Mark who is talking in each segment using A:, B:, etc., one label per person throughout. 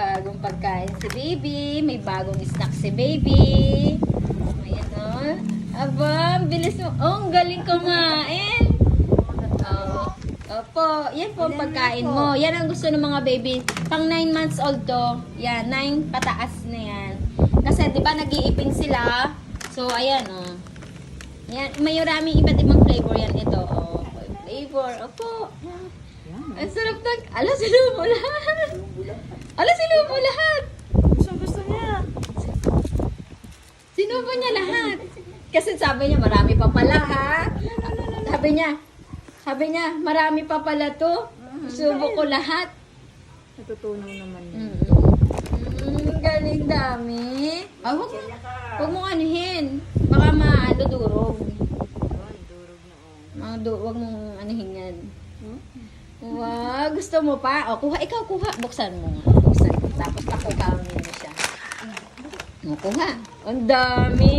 A: bagong pagkain si baby. May bagong snack si baby. Ayan o. Aba, ang bilis mo. Oh, ang galing kumain. Oh. Opo, yan po ang pagkain mo. Yan ang gusto ng mga baby. Pang 9 months old to. Yan, 9 pataas na yan. Kasi, di ba, nag-iipin sila. So, ayan, oh. Yan, may maraming iba't ibang flavor yan ito. Oh, flavor. Opo. Ang sarap ng... Ala, sinubo lahat. Ala, sinubo lahat.
B: Gusto gusto niya.
A: Sinubo niya lahat. Kasi sabi niya, marami pa pala, ha? Sabi niya, sabi niya, marami pa pala to. Subo ko lahat.
B: Natutunaw naman yun.
A: Mm. Mm, galing dami. Ah, wag mo, wag mo anuhin. Baka maano durog.
B: Durog na oh.
A: Wag mong anuhin yan.
B: Hmm?
A: Wow, gusto mo pa? O, kuha. Ikaw, kuha. Buksan mo nga. Buksan. Tapos pakukaw mo siya. O, kuha. Ang dami.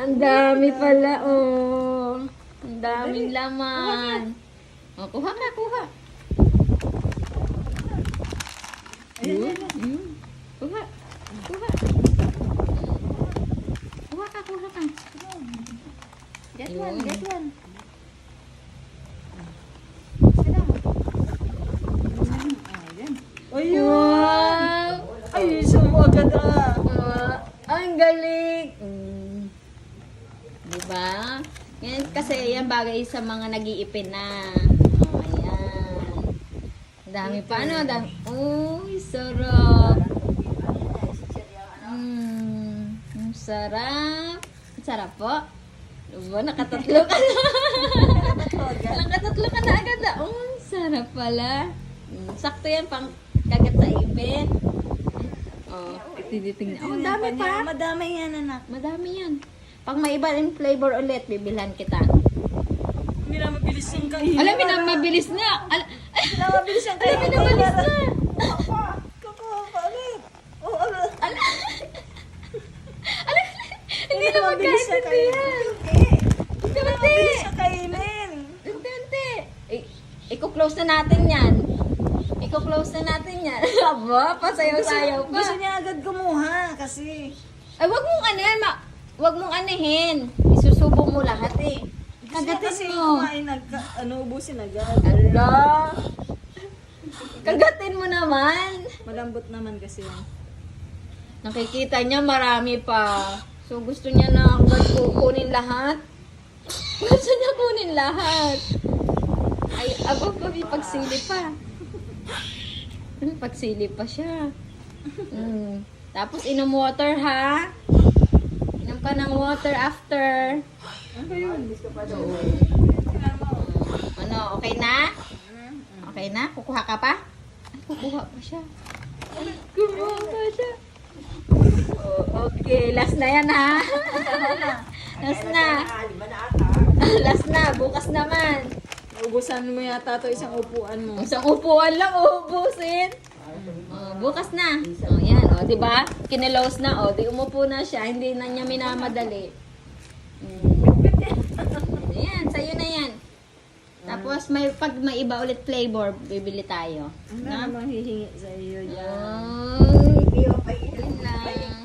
A: Ang dami pala, oh. Ang daming laman. O, kuha ka, kuha.
B: Ayan,
A: Yun, yun. Kuha. Kuha. Kuha ka, kuha ka.
B: Get one, get one. Ayan. Ayun!
A: Wow!
B: Ah.
A: Ah, ang galing! Mm. Diba? Yan, kasi yan bagay sa mga nag-iipin na. Oh, ayan. Dami pa, ano? Dami. Uy, sarap. Mm, ang sarap. Ang sarap po. Diba, nakatatlo ka na. nakatatlo ka na agad. Oh, sarap pala. Mm, sakto yan pang kagat sa ipin. Oh, tinitingnan. Oh, ang dami pa.
B: Madami yan, anak.
A: Madami yan. Pag may iba rin flavor ulit, bibilhan kita.
B: Hindi na mabilis yung kainin.
A: Alam mo na, mabilis na. Al
B: Hindi na mabilis yung
A: Alam mo na, mabilis na.
B: Oh.
A: Hindi na magkaintindihan.
B: Hindi na mabilis siya kainin.
A: Unti-unti. I- Iko-close na natin yan. Iko-close na natin yan. Aba, pasayaw-sayaw pa.
B: Gusto niya agad kumuha kasi.
A: Ay, wag mong ano yan, ma. Wag mong anahin. Isusubo mo lahat eh.
B: Niya kasi
A: Kagatin mo.
B: kumain agad. Ano, ubusin agad.
A: Ala. Kagatin mo naman.
B: Malambot naman kasi yan.
A: Nakikita niya marami pa. So gusto niya na agad kukunin lahat. Gusto niya kunin lahat. Ay, abo pa may pagsili pa. Hmm, Pagsili pa siya. Mm. Tapos inom water ha. Inom ka ng water after.
B: Ano ba yun?
A: Ano, okay na? Okay na? Kukuha ka pa? Ay, kukuha pa siya. Kukuha pa siya. Oh, okay, last na yan ha. last na. last na, bukas naman.
B: Ubusan mo yata to isang upuan mo.
A: Isang upuan lang, uubusin. Oh, bukas na. Oh, yan, oh, 'di ba? Kinilos na, oh, di umupo na siya, hindi na niya minamadali. Mm. Ayan, sa'yo na yan. Tapos may pag may iba ulit flavor, bibili tayo.
B: Ano namang hihingi sa iyo dyan?
A: Ay,